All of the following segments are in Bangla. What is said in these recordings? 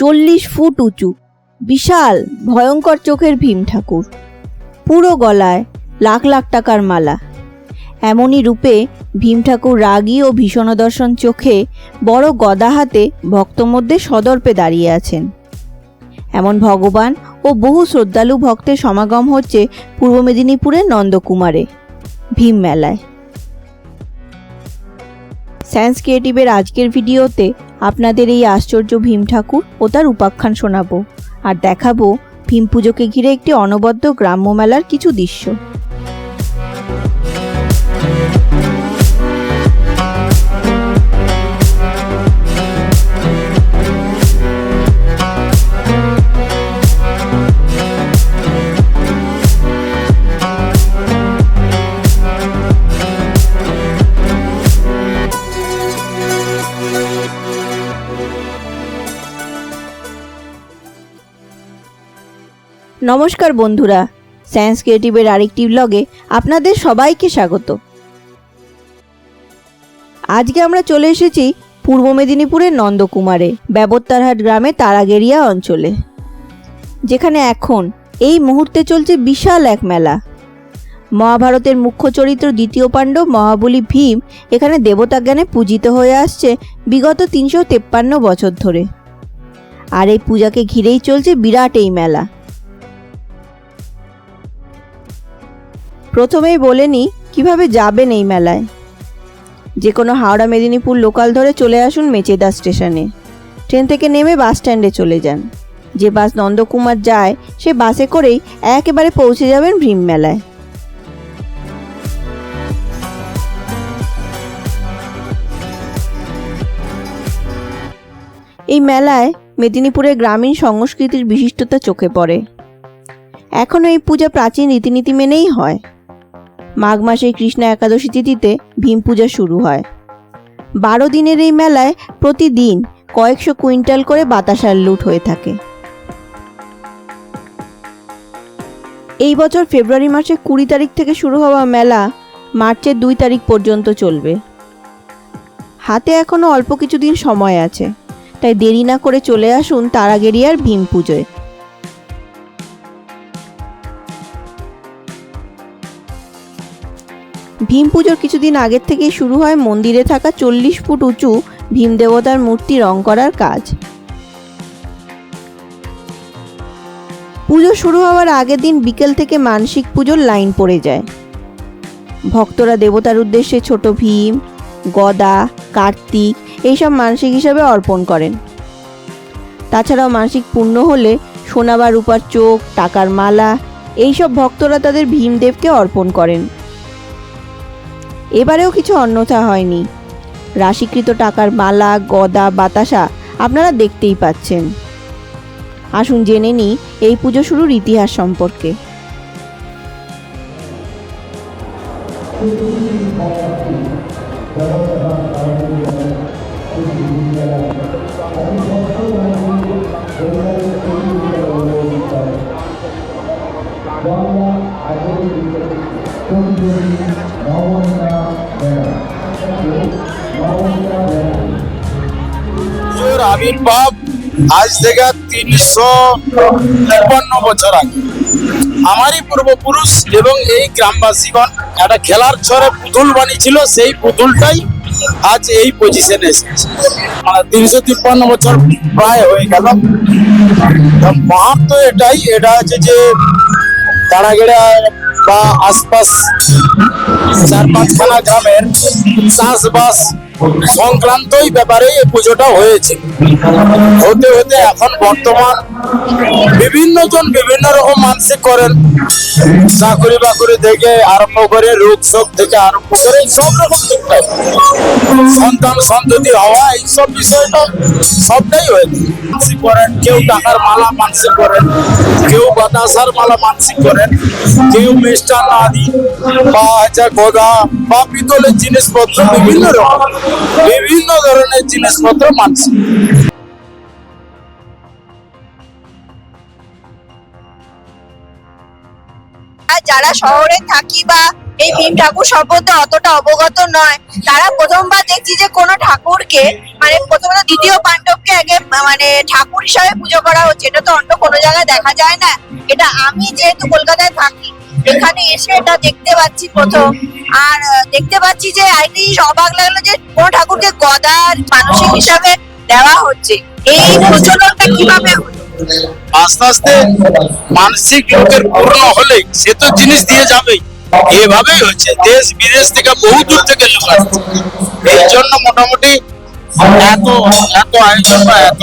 চল্লিশ ফুট উঁচু। বিশাল, ভয়ঙ্কর চোখের ভীম ঠাকুর। পুরো গলায় লাখ লাখ টাকার মালা। এমনই রূপে ভীম ঠাকুর রাগী ও ভীষণদর্শন চোখে বড় গদা হাতে ভক্ত মধ্যে সদর্পে দাঁড়িয়ে আছেন। এমন ভগবান ও বহু শ্রদ্ধালু ভক্তের সমাগম হচ্ছে পূর্ব মেদিনীপুরের নন্দকুমারে ভীম মেলায়। সায়েন্স ক্রিয়েটিভের আজকের ভিডিওতে আপনাদের এই আশ্চর্য ভীম ঠাকুর ও তার উপাখ্যান শোনাবো। আর দেখাবো ভীম পুজোকে ঘিরে একটি অনবদ্য গ্রাম্য মেলার কিছু দৃশ্য। নমস্কার বন্ধুরা সায়েন্স ক্রিয়েটিভের আরেকটি ব্লগে আপনাদের সবাইকে স্বাগত। আজকে আমরা চলে এসেছি পূর্ব মেদিনীপুরের নন্দকুমারে, ব্যবত্তারহাট গ্রামে তারাগেরিয়া অঞ্চলে। যেখানে এখন এই মুহূর্তে চলছে বিশাল এক মেলা। মহাভারতের মুখ্য চরিত্র দ্বিতীয় পাণ্ডব মহাবলী ভীম এখানে দেবতা জ্ঞানে পূজিত হয়ে আসছে বিগত তিনশো তেপ্পান্ন বছর ধরে। আর এই পূজাকে ঘিরেই চলছে বিরাট এই মেলা। প্রথমেই বলে নিই কীভাবে যাবেন এই মেলায়? যে কোনো হাওড়া মেদিনীপুর লোকাল ধরে চলে আসুন মেচেদা স্টেশনে। ট্রেন থেকে নেমে বাস স্ট্যান্ডে চলে যান। যে বাস নন্দকুমার যায়, সে বাসে করেই একেবারে পৌঁছে যাবেন ভীম মেলায়। এই মেলায় মেদিনীপুরের গ্রামীণ সংস্কৃতির বিশিষ্টতা চোখে পড়ে। এখনও এই পূজা প্রাচীন রীতিনীতি মেনেই হয়। মাঘ মাসে কৃষ্ণ একাদশী তিথিতে ভীম পূজা শুরু হয়। বারো দিনের এই মেলায় প্রতিদিন কয়েকশো কুইন্টাল করে বাতাসার লুট হয়ে থাকে। এই বছর ফেব্রুয়ারি মাসে কুড়ি তারিখ থেকে শুরু হওয়া মেলা মার্চের দুই তারিখ পর্যন্ত চলবে। হাতে এখনও অল্প কিছুদিন সময় আছে। তাই দেরি না করে চলে আসুন তারাগেরিয়ার ভীম পুজোয়। ভীম পুজোর কিছুদিন আগের থেকেই শুরু হয় মন্দিরে থাকা চল্লিশ ফুট উঁচু ভীম দেবতার মূর্তি রং করার কাজ। পুজো শুরু হওয়ার আগের দিন বিকেল থেকে মানসিক পুজোর লাইন পড়ে যায়। ভক্তরা দেবতার উদ্দেশ্যে ছোট ভীম, গদা, কার্তিক এইসব মানসিক হিসাবে অর্পণ করেন। তাছাড়াও মানসিক পূর্ণ হলে সোনা বা রূপার চোখ, টাকার মালা এইসব ভক্তরা তাদের ভীমদেবকে অর্পণ করেন। এবারেও কিছু অন্যথা হয়নি। রাশিকৃত টাকার মালা, গদা, বাতাসা আপনারা দেখতেই পাচ্ছেন। আসুন জেনে নিই এই পুজো শুরুর ইতিহাস সম্পর্কে। আবির্ভাব আজ থেকে তিনশো তিপ্পান্ন বছর আগে। আমারই পূর্বপুরুষ এবং এই গ্রামবাসীগণ একটা খেলার ছড়ে পুতুল বানিয়েছিল, সেই পুতুলটাই আজ এই পজিশনে এসেছে। তিনশো তিপ্পান্ন বছর প্রায় হয়ে গেল। মাহাত্ম এটাই, এটা হচ্ছে যে তারাগেড়া বা আশপাশ চার পাঁচখানা গ্রামের চাষবাস সংক্রান্তই ব্যাপারে এই পুজোটা হয়েছে। হতে হতে এখন বর্তমান বিভিন্ন জন বিভিন্ন রকম মানসিক করেন। চাকরি বাকরি থেকে আরম্ভ করে রোগ শোক থেকে আরম্ভ করে সব রকম সন্তান সন্ততি হওয়া, এইসব বিষয়টা সবটাই হয়েছে করেন, কেউ টাকার মালা মানসিক করেন, কেউ বাতাসার মালা মানসিক করেন, কেউ মিষ্টান আদি, বা হচ্ছে গোদা বা পিতলের জিনিসপত্র, বিভিন্ন রকম, বিভিন্ন ধরনের জিনিসপত্র মানসিক। আর যারা শহরে থাকি বা এই ভীম ঠাকুর সম্বন্ধে অতটা অবগত নয়, তারা প্রথমবার দেখছি যে কোনো ঠাকুরকে মানে প্রথমত দ্বিতীয় পাণ্ডবকে আগে মানে ঠাকুর হিসাবে পুজো করা হচ্ছে। এটা তো অন্য কোনো জায়গায় দেখা যায় না। এটা আমি যেহেতু কলকাতায় থাকি, এখানে এসে এটা দেখতে পাচ্ছি প্রথম। আর দেখতে পাচ্ছি যে আইটি অবাক লাগল যে কোন ঠাকুরকে গদার মানসিক হিসাবে দেওয়া হচ্ছে। এই প্রচলনটা কীভাবে হলো আস্তে আস্তে মানসিক লোকের পূর্ণ হলে সে তো জিনিস দিয়ে যাবেই। এভাবেই হচ্ছে দেশ বিদেশ থেকে বহু দূর থেকে লোক আসছে। এই জন্য মোটামুটি এত এত আয়োজন বা এত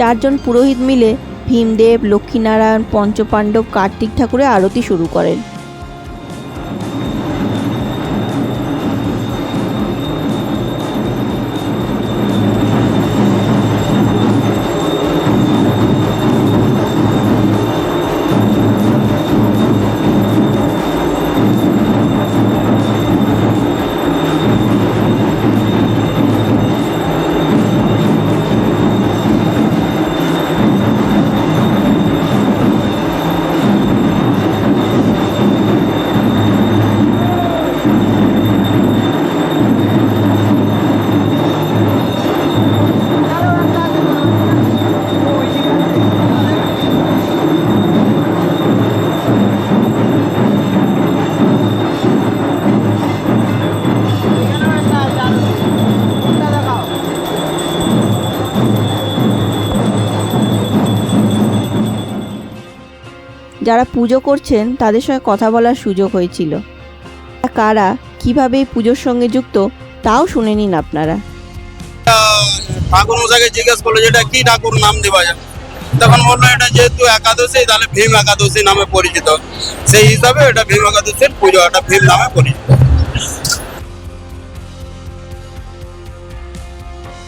চারজন পুরোহিত মিলে ভীমদেব লক্ষ্মীনারায়ণ পঞ্চপাণ্ডব কার্তিক ঠাকুরের আরতি শুরু করেন। যারা পুজো করছেন, তাদের সঙ্গে কথা বলার সুযোগ হয়েছিল। কারা কীভাবে পুজোর সঙ্গে যুক্ত, তাও শুনে নিন আপনারা। ঠাকুর মশাকে জিজ্ঞেস করল যেটা কি ঠাকুর নাম দেওয়া যায় তখন বলল, এটা যেহেতু একাদশী, তাহলে ভীম একাদশী নামে পরিচিত। সেই হিসাবে এটা ভীম একাদশীর পুজো, এটা ভীম নামে পরিচিত।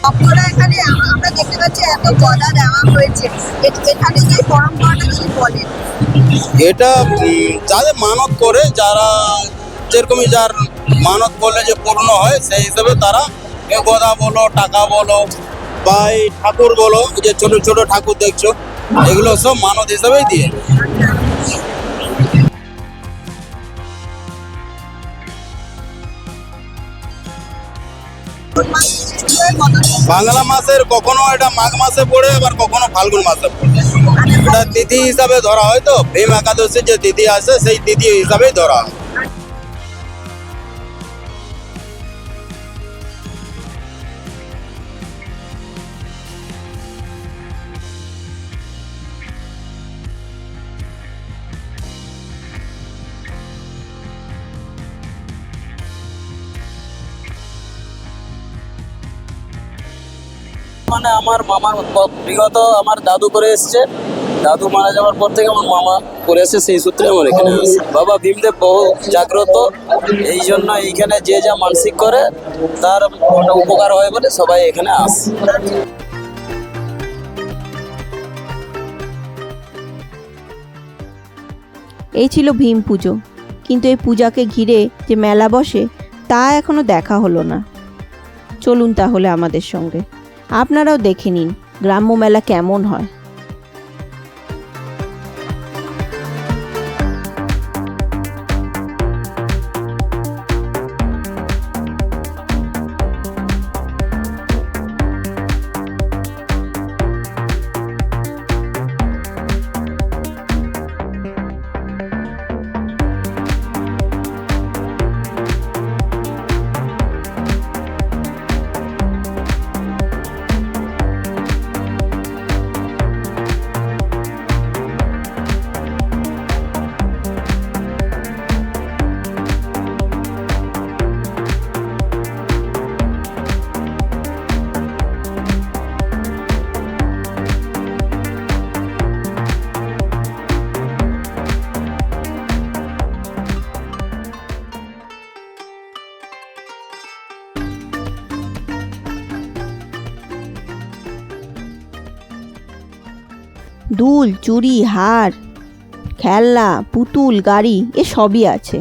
আপনারা এখানে আমরা দেখতে পাচ্ছি এত গদা দেওয়া হয়েছে। এখানে যে পরম্পরাটা যদি বলেন এটা যাদের মানত করে, যারা যেরকমই যার মানত করলে যে পূর্ণ হয়, সেই হিসাবে তারা গদা বলো, টাকা বলো, বা ঠাকুর বলো, যে ছোট ছোট ঠাকুর দেখছ, এগুলো সব মানত হিসেবেই দিয়ে। বাংলা মাসের কখনো এটা মাঘ মাসে পড়ে, আবার কখনো ফাল্গুন মাসে পড়ে। এটা তিথি হিসাবে ধরা হয় তো। ভীম একাদশীর যে তিথি আছে সেই তিথি হিসাবেই ধরা হয়। মানে আমার মামার বিগত আমার দাদু করে এসছে। দাদু মারা যাওয়ার পর থেকে আমার মামা করে আসে সেই সূত্রে আমার এখানে বাবা ভীমদেব বহু জাগ্রত, এই জন্য এইখানে যে যা মানসিক করে, তার উপকার হয় বলে সবাই এখানে আসে। এই ছিল ভীম পুজো। কিন্তু এই পূজাকে ঘিরে যে মেলা বসে, তা এখনও দেখা হলো না। চলুন তাহলে আমাদের সঙ্গে। আপনারাও দেখে নিন গ্রাম্য মেলা কেমন হয়। দুল, চুড়ি, হার, খেলনা, পুতুল, গাড়ি, এ সবই আছে।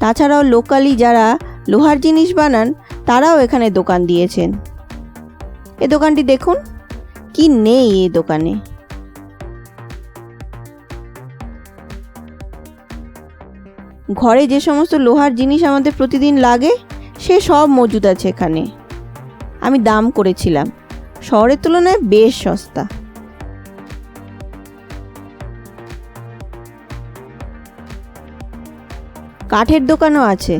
তাছাড়াও লোকালি যারা লোহার জিনিস বানান তারাও এখানে দোকান দিয়েছেন। এ দোকানটি দেখুন, কি নেই এই দোকানে। ঘরে যে সমস্ত লোহার জিনিস আমাদের প্রতিদিন লাগে, সে সব মজুদ আছে এখানে। আমি দাম করেছিলাম, শহরের তুলনায় বেশ সস্তা। কাঠের দোকানও আছে।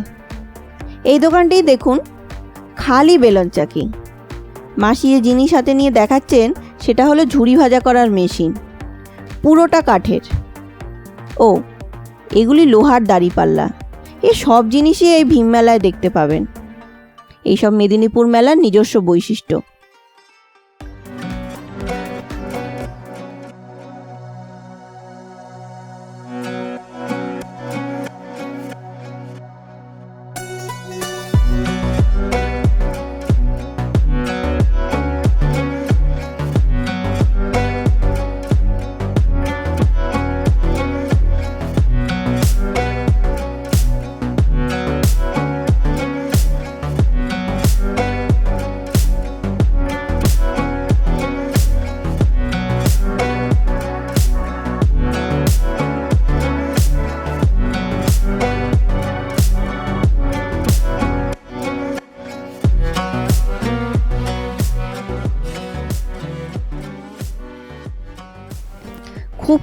এই দোকানটিই দেখুন খালি বেলন চাকি। মাসি যে জিনিস হাতে নিয়ে দেখাচ্ছেন, সেটা হলো ঝুড়ি ভাজা করার মেশিন। পুরোটা কাঠের। ও, এগুলি লোহার দাড়িপাল্লা। এ সব জিনিসই এই ভীম মেলায় দেখতে পাবেন। এইসব মেদিনীপুর মেলার নিজস্ব বৈশিষ্ট্য।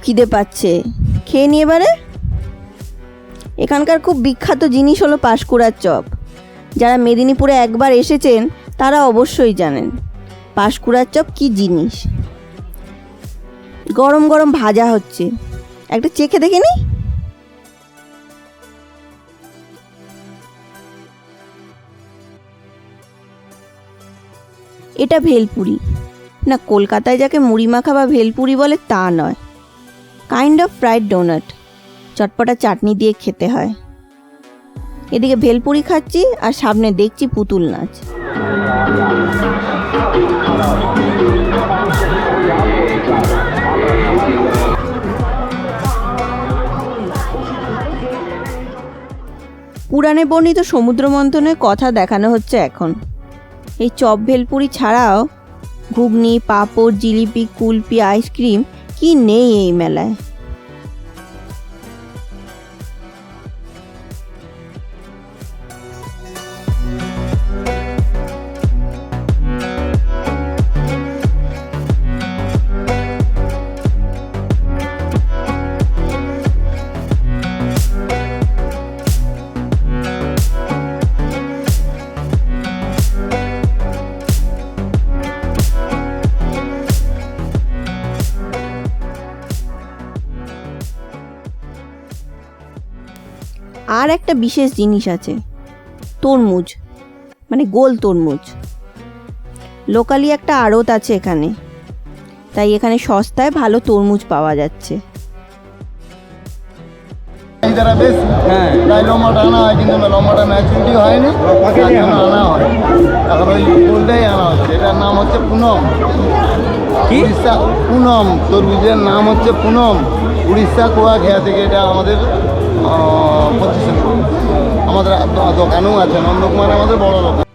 খিদে পাচ্ছে। খেয়ে নিয়ে এবারে? এখানকার খুব বিখ্যাত জিনিস হলো পাঁশকুড়ার চপ। যারা মেদিনীপুরে একবার এসেছেন, তারা অবশ্যই জানেন পাঁশকুড়ার চপ কি জিনিস। গরম গরম ভাজা হচ্ছে। একটা চেখে দেখে নি? এটা ভেলপুরি। না, কলকাতায় যাকে মুড়ি মাখা বা ভেলপুরি বলে তা নয়। কাইন্ড অফ ফ্রাইড ডোনাট চটপটা চাটনি দিয়ে খেতে হয়। এদিকে ভেলপুরি খাচ্ছি আর সামনে দেখছি পুতুল নাচ। পুরাণে বর্ণিত সমুদ্র মন্থনের কথা দেখানো হচ্ছে এখন। এই চপ ভেলপুরি ছাড়াও ঘুগনি, পাঁপড়, জিলিপি, কুলপি, আইসক্রিম কি নেই এই মেলায় আর একটা বিশেষ জিনিস আছে। তরমুজ। মানে গোল তরমুজ। লোকালি একটা আড়ত আছে এখানে। তাই এখানে সস্তায় ভালো তরমুজ পাওয়া যাচ্ছে। যারা বেশ তাই লম্বাটা আনা হয় কিন্তু লম্বাটা ম্যাচুরিটি হয়নি তার আনা হয়। এখন ওই গোলটাই আনা হচ্ছে। এটার নাম হচ্ছে পুনম। উড়িষ্যা পুনম। তরমুজের নাম হচ্ছে পুনম। উড়িষ্যা কুয়াঘেয়া থেকে এটা আমাদের প্রতিষ্ঠান আমাদের দোকানেও আছে নন্দকুমার আমাদের বড় দোকান।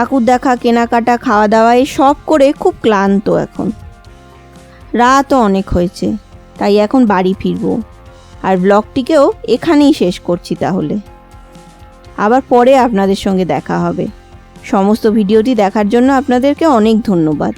ঠাকুর দেখা, কেনাকাটা খাওয়া দাওয়া এই সব করে খুব ক্লান্ত এখন। রাতও অনেক হয়েছে, তাই এখন বাড়ি ফিরব। আর ব্লগটিকেও এখানেই শেষ করছি তাহলে। আবার পরে আপনাদের সঙ্গে দেখা হবে। সমস্ত ভিডিওটি দেখার জন্য আপনাদেরকে অনেক ধন্যবাদ।